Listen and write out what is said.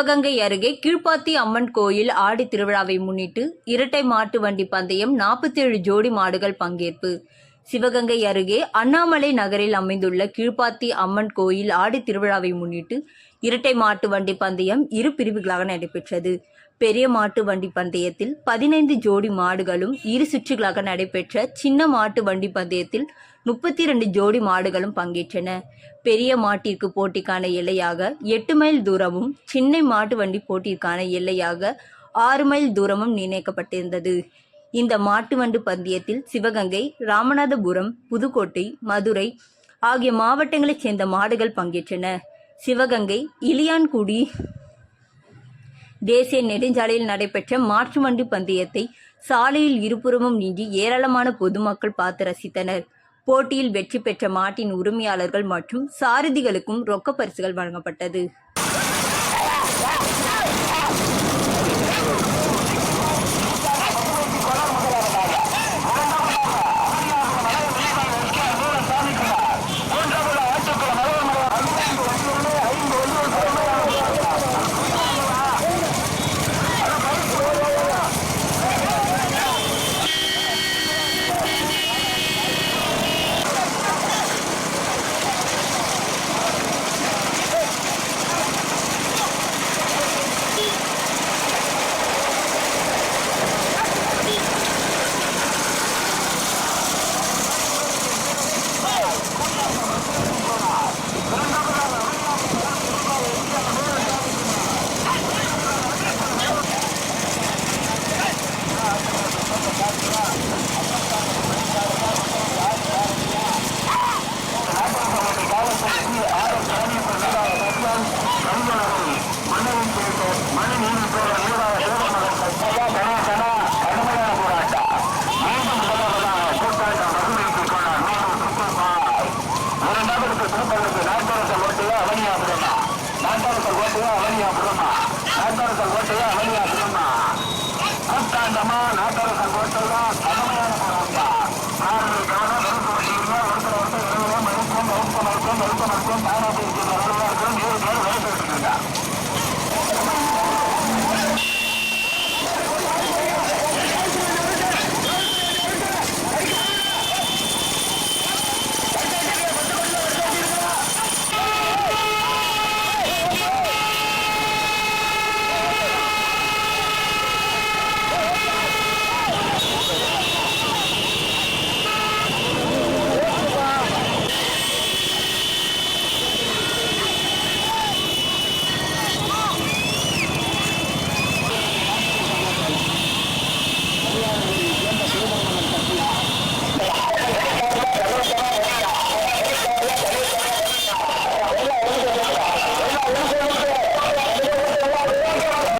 சிவகங்கை அருகே கீழ்ப்பாத்தி அம்மன் கோயில் ஆடி திருவிழாவை முன்னிட்டு இரட்டை மாட்டு வண்டி பந்தயம் 47 ஜோடி மாடுகள் பங்கேற்பு. சிவகங்கை அருகே அண்ணாமலை நகரில் அமைந்துள்ள கீழ்ப்பாத்தி அம்மன் கோயில் ஆடி திருவிழாவை முன்னிட்டு இரட்டை மாட்டு வண்டி பந்தயம் இரு பிரிவுகளாக நடைபெற்றது. பெரிய மாட்டு வண்டி பந்தயத்தில் பதினைந்து ஜோடி மாடுகளும் இரு சுற்றுகளாக நடைபெற்ற சின்ன மாட்டு வண்டி பந்தயத்தில் முப்பத்தி இரண்டு ஜோடி மாடுகளும் பங்கேற்றன. பெரிய மாட்டிற்கு போட்டிக்கான எல்லையாக எட்டு மைல் தூரமும் சின்ன மாட்டு வண்டி போட்டிற்கான எல்லையாக ஆறு மைல் தூரமும் நிர்ணயிக்கப்பட்டிருந்தது. இந்த மாட்டுவண்டு பந்தயத்தில் சிவகங்கை ராமநாதபுரம் புதுக்கோட்டை மதுரை ஆகிய மாவட்டங்களைச் சேர்ந்த மாடுகள் பங்கேற்றன. சிவகங்கை இலியான்குடி தேசிய நெடுஞ்சாலையில் நடைபெற்ற மாற்று வண்டி பந்தயத்தை சாலையில் இருபுறமும் நீங்கி ஏராளமான பொதுமக்கள் பார்த்து ரசித்தனர். போட்டியில் வெற்றி பெற்ற மாட்டின் உரிமையாளர்கள் மற்றும் சாரதிகளுக்கும் ரொக்க பரிசுகள் வழங்கப்பட்டது.